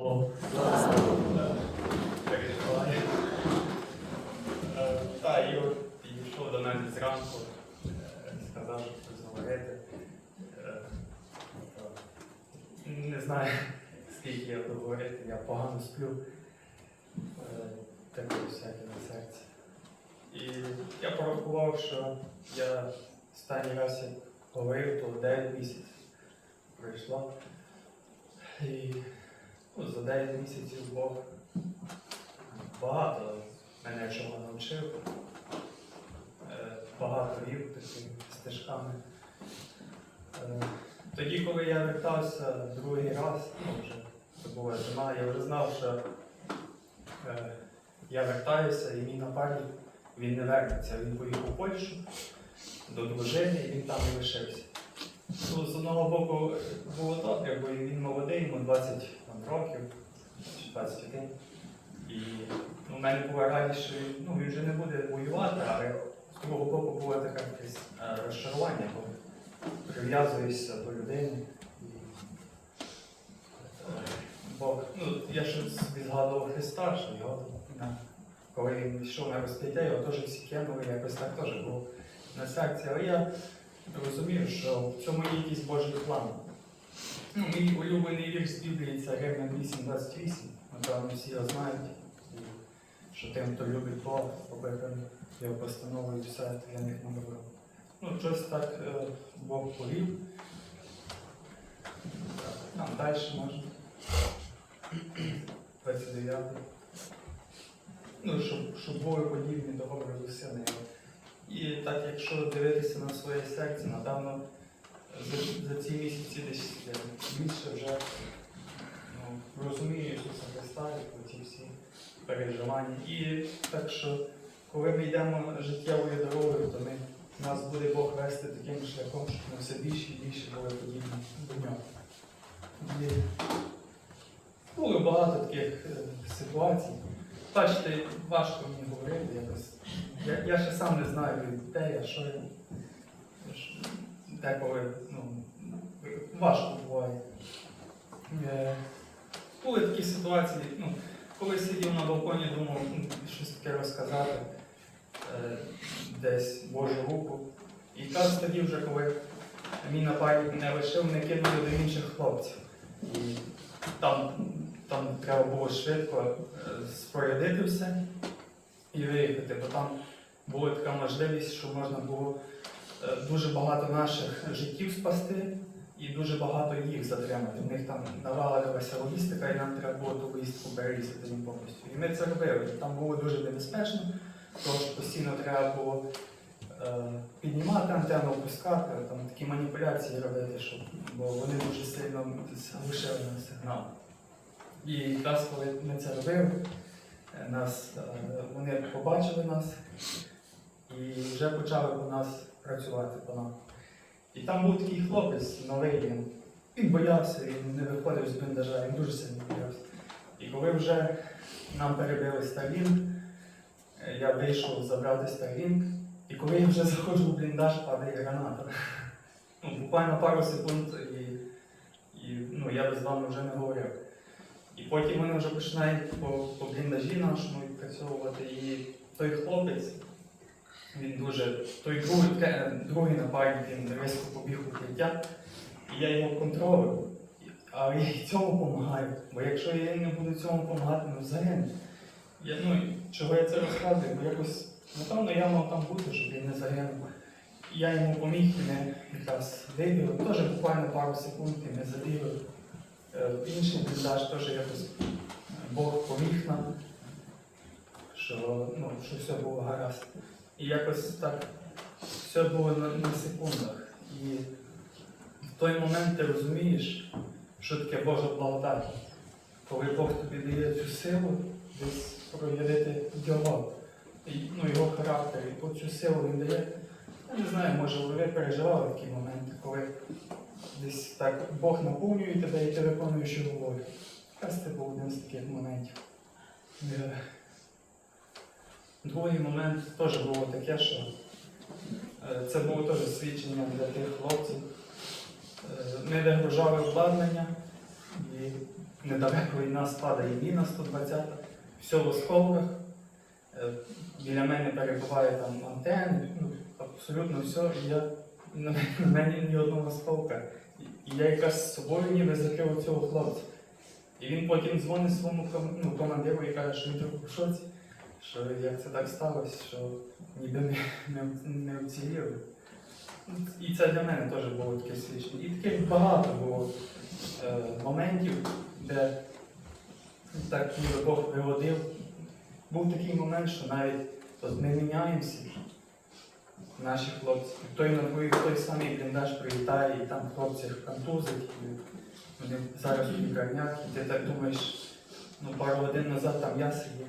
Богу. Переживаю. Е, Та, підійшов до мене зранку, е, сказав, що щось говорити. Е, Не знаю, скільки я буду говорити, я погано сплю. Е, Таке всяке на серці. І я порахував, що я останній раз як говорив, то 9 місяців пройшло. Ну, за 9 місяців Бог багато мене чого навчив. Е, Багато вів такими стежками. Е, Тоді, коли я вертався другий раз, ну, вже це була зима, я вже знав, що е, я вертаюся і мій напарник він не вернеться. Він поїхав у Польщу до дружини і він там і лишився. Ну, з одного боку було добре, бо він молодий, йому 20 там, років 21. І ну, в мене була радість, що він, ну, він вже не буде воювати, але з другого боку було таке якесь е, розчарування, коли прив'язуєшся до людини. І, е, Бог, ну, я ще собі згадував Христа, що його коли він йшов на розп'яття, його теж всі кинули, якось так теж було на серці. Але я розумію, що в цьому є якийсь Божий план. Ну, мій улюблений вірш з Біблії це Римлян 8.28. Напевно, всі його знають. Що тим, хто любить Бога, побитим його постановою все для них на добро. Ну, щось так е, Бог повів. Там далі можна. 29. Ну, щоб, щоб були подібні до образу сина його. І так, якщо дивитися на своє серце, напевно, за, за ці місяці десь більше вже ну, розумію Ісуса Христа і ці всі переживання. І так що, коли ми йдемо життєвою дорогою, то ми, нас буде Бог вести таким шляхом, щоб ми все більше і більше були подібні до нього. І було багато таких е, ситуацій. Бачите, важко мені говорити якось. Я, я ще сам не знаю, де я, що я. Деколи ну, важко буває. Е, були такі ситуації, ну, коли сидів на балконі, думав ну, щось таке розказати, е, десь Божу руку. І якраз тоді вже, коли мій напарник мене лишив, мене кинули до інших хлопців. І там, там треба було швидко е, спорядити все і виїхати, бо там була така можливість, що можна було е, дуже багато наших життів спасти і дуже багато їх затримати. В них там навалилася логістика, і нам треба було ту логістику перерізати їм повністю. І ми це робили. Там було дуже небезпечно, тому що постійно треба було е, піднімати антенну, опускати, там такі маніпуляції робити, щоб, бо вони дуже сильно глушили на сигнал. І якраз коли ми це робили, нас, е, вони побачили нас і вже почали по нас працювати по нам. І там був такий хлопець новий, він, він боявся, він не виходив з бліндажа, він дуже сильно боявся. І коли вже нам перебили Starlink, е, я вийшов забрати Starlink, і коли я вже заходжу в бліндаж, падає граната. Ну, буквально пару секунд, і, і ну, я би з вами вже не говорив. І потім вони вже починають по, по нашому відпрацьовувати. І той хлопець, він дуже, той другий, тре- другий напарник, він різко побіг у укриття, і я його контролюю. Але я і цьому допомагаю. Бо якщо я не буду цьому допомагати, ну загину. Я, ну, чого я це розказую? Бо якось, напевно, я мав там бути, щоб він не загинув. Я йому поміг, і ми якраз вибігли, теж буквально пару секунд, і ми забігли. Е, інший бліндаж теж якось е, Бог поміг нам, що, ну, що все було гаразд. І якось так все було на, на секундах. І в той момент ти розумієш, що таке Божа благодать. Коли Бог тобі дає цю силу десь проявити і, ну, його характер, і цю силу він дає. Я не знаю, може ви переживали такі моменти, коли десь так Бог наповнює тебе і ти виконуєш його волю. Якраз це був один з таких моментів. Е, Другий момент теж було таке, що е, це було теж свідчення для тих хлопців. Е, Ми вигружали обладнання і недалеко від нас падає міна 120, все в осколках. Біля мене перебуває там антени, ну, абсолютно все. І я, на, мене ні одного осколка. Я якраз з собою ніби закрив цього хлопця. І він потім дзвонить своєму ну, командиру і каже, що він трохи в шоці, що як це так сталося, що ніби не, не, не вціліли. І це для мене теж було таке свідчення. І таких багато було е, моментів, де так ніби Бог виводив. Був такий момент, що навіть от ми міняємося, наші хлопці. Той на той самий бліндаж прилітає, і там хлопців контузить, вони зараз в лікарнях, і ти так думаєш, ну пару годин назад там я сидів.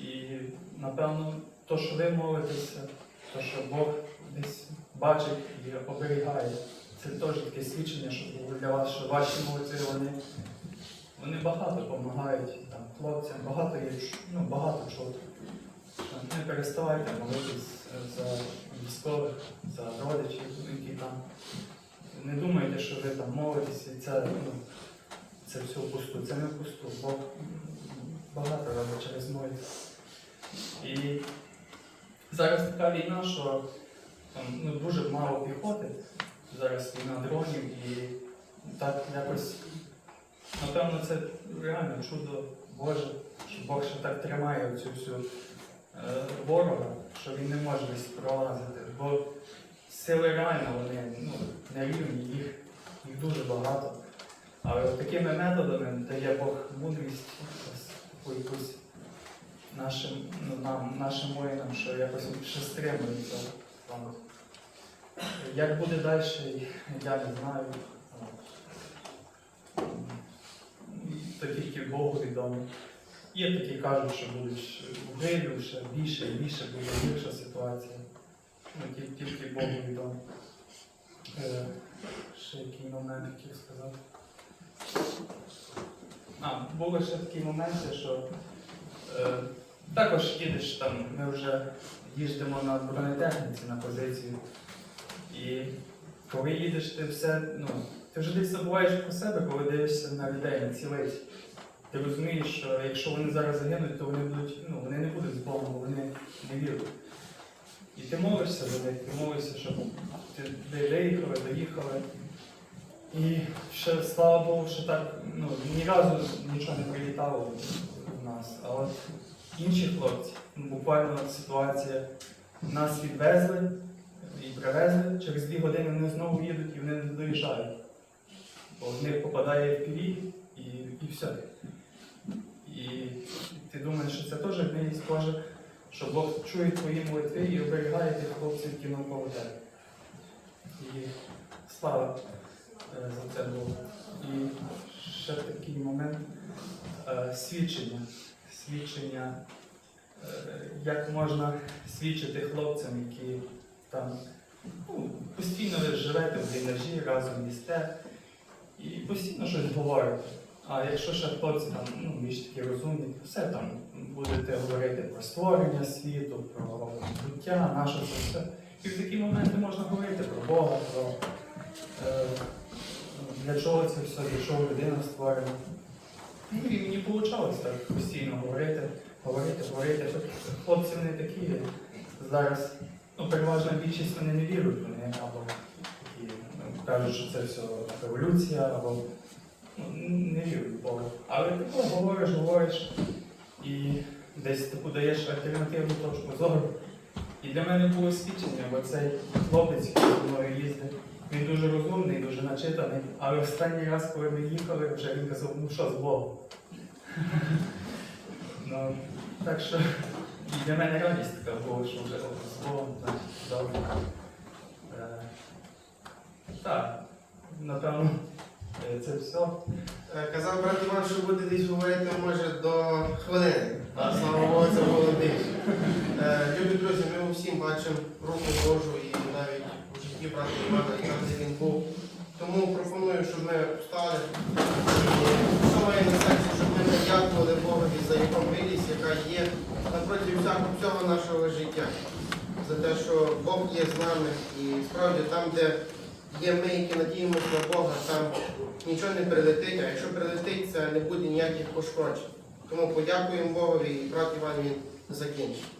І напевно, то, що ви молитеся, то, що Бог десь бачить і оберігає, це теж таке свідчення, що було для вас, що ваші молитви, вони, вони багато допомагають там, хлопцям, багато є, ну, багато чого. Не переставайте молитись за військових, за родичів, які там. Не думайте, що ви там молитесь, і це, ну, це все впусту. Це не впусту. Бог багато робить через молитву. І зараз така війна, що там ну, дуже мало піхоти. Зараз війна дронів і так якось, напевно, це реально чудо Боже, що Бог ще так тримає цю всю ворога, що він не може десь пролазити. Бо сили реально вони ну, не рівні, їх, їх дуже багато. Але такими методами дає Бог мудрість, якусь нашим, ну, нам, нашим воїнам, що якось ще стримується. Як буде далі, я не знаю. То тільки Богу відомо. Є такі кажуть, що будуть в ще більше і більше буде гірша ситуація. Ну, тільки, Богу відомо. Е, ще який момент хотів сказати. А, були ще такі моменти, що е, також їдеш там, ми вже їздимо на бронетехніці на позицію. І коли їдеш, ти все, ну, ти вже десь забуваєш про себе, коли дивишся на людей, на цілий. Ти розумієш, що якщо вони зараз загинуть, то вони будуть, ну, вони не будуть з Богом, вони не вірять. І ти молишся за них, ти молишся, щоб ти ви виїхали, доїхали. І ще, слава Богу, що так, ну, ні разу нічого не прилітало в нас. А от інші хлопці, ну, буквально ситуація, нас відвезли і привезли, через дві години вони знову їдуть і вони не доїжджають. Бо в них попадає в пілі і, і все. І ти думаєш, що це теж милість Божа, що Бог чує твої молитви і оберігає тих хлопців, які навколо тебе. І слава е, за це Богу. І ще такий момент е, свідчення. Свідчення, е, як можна свідчити хлопцям, які там ну, постійно ви живете в бліндажі, разом їсте і постійно щось говорите. А якщо ще хлопці там ну, більш такі розумні, то все там будете говорити про створення світу, про буття, наше це все. І в такі моменти можна говорити про Бога, про е, для чого це все, для чого людина створена. Ну і мені вийшло так постійно говорити, говорити, говорити. Хлопці вони такі зараз, ну переважна більшість вони не вірують, вони або такі ну, кажуть, що це все революція, або не вірують в Бога. Але ти тако говориш, говориш і десь таку даєш альтернативну точку зору. І для мене було свідчення, бо цей хлопець, який зі мною їздив, він дуже розумний, дуже начитаний, але останній раз, коли ми їхали, вже він казав, ну що з Богом. ну, так що і для мене радість така була, що вже з Богом, значить, добре. Е, так, напевно, це все. Е, Казав брат Іван, що буде десь говорити може до хвилини. А слава Богу, це було більше. Любі друзі, ми всім бачимо руку Божу і навіть у житті брата Івана, і там, де він був. Тому пропоную, щоб ми встали що має на серці, щоб ми подякували Богові за його милість, яка є напроти всякого всього нашого життя. За те, що Бог є з нами і справді там, де є ми, які надіємося на Бога, там нічого не прилетить, а якщо прилетить, це не буде ніяких пошкоджень. Тому подякуємо Богові і брат Іван він закінчить.